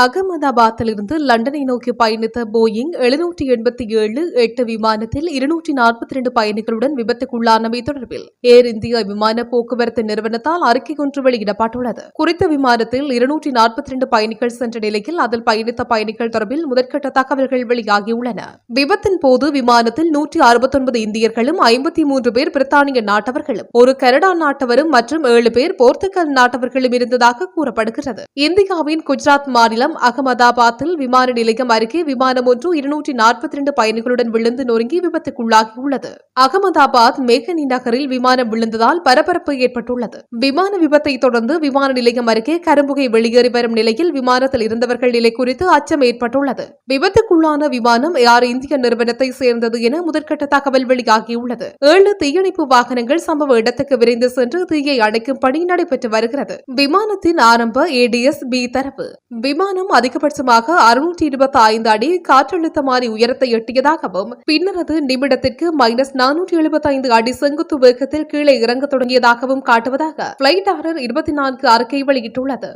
அகமதாபாத்திலிருந்து லண்டனை நோக்கி பயணித்த போயிங் எழுநூற்றி எண்பத்தி ஏழு எட்டு விமானத்தில் இருநூற்றி நாற்பத்தி இரண்டு பயணிகளுடன் விபத்துக்குள்ளானவை தொடர்பில் ஏர் இந்தியா விமான போக்குவரத்து நிறுவனத்தால் அறிக்கை ஒன்று வெளியிடப்பட்டுள்ளது. குறித்த விமானத்தில் இருநூற்றி நாற்பத்தி இரண்டு பயணிகள் சென்ற நிலையில் அதில் பயணித்த பயணிகள் தொடர்பில் முதற்கட்ட தகவல்கள் வெளியாகியுள்ளன. விபத்தின் போது விமானத்தில் நூற்றி அறுபத்தொன்பது இந்தியர்களும் ஐம்பத்தி மூன்று பேர் பிரித்தானிய நாட்டவர்களும் ஒரு கனடா நாட்டவரும் மற்றும் ஏழு பேர் போர்த்துகல் நாட்டவர்களும் இருந்ததாக கூறப்படுகிறது. இந்தியாவின் குஜராத் மாநிலம் அகமதாபாத்தில் விமான நிலையம் அருகே விமானம் ஒன்று இருநூற்றி நாற்பத்தி இரண்டு பயணிகளுடன் விழுந்து நொறுங்கி விபத்துக்குள்ளாகியுள்ளது. அகமதாபாத் மேகனி நகரில் விமானம் விழுந்ததால் பரபரப்பு ஏற்பட்டுள்ளது. விமான விபத்தை தொடர்ந்து விமான நிலையம் அருகே கரும்புகை வெளியேறி வரும் நிலையில் விமானத்தில் இருந்தவர்கள் நிலை குறித்து அச்சம் ஏற்பட்டுள்ளது. விபத்துக்குள்ளான விமானம் ஏர் இந்திய நிறுவனத்தை சேர்ந்தது என முதற்கட்ட தகவல் வெளியாகியுள்ளது. ஏழு தீயணைப்பு வாகனங்கள் சம்பவ இடத்துக்கு விரைந்து சென்று தீயை அணைக்கும் பணி நடைபெற்று வருகிறது. விமானத்தின் ஆரம்ப ஏடிஎஸ் பி தரப்பு. விமான விமானம் அதிகபட்சமாக அறுநூற்றி இருபத்தி ஐந்து அடி காற்றழுத்த மாறி உயரத்தை எட்டியதாகவும் பின்னர் அது நிமிடத்திற்கு மைனஸ் நானூற்றி எழுபத்தி ஐந்து அடி செங்குத்து வேகத்தில் கீழே இறங்க தொடங்கியதாகவும் காட்டுவதாக பிளைட் ஆர்டர் இருபத்தி நான்கு அறிக்கை வெளியிட்டுள்ளது.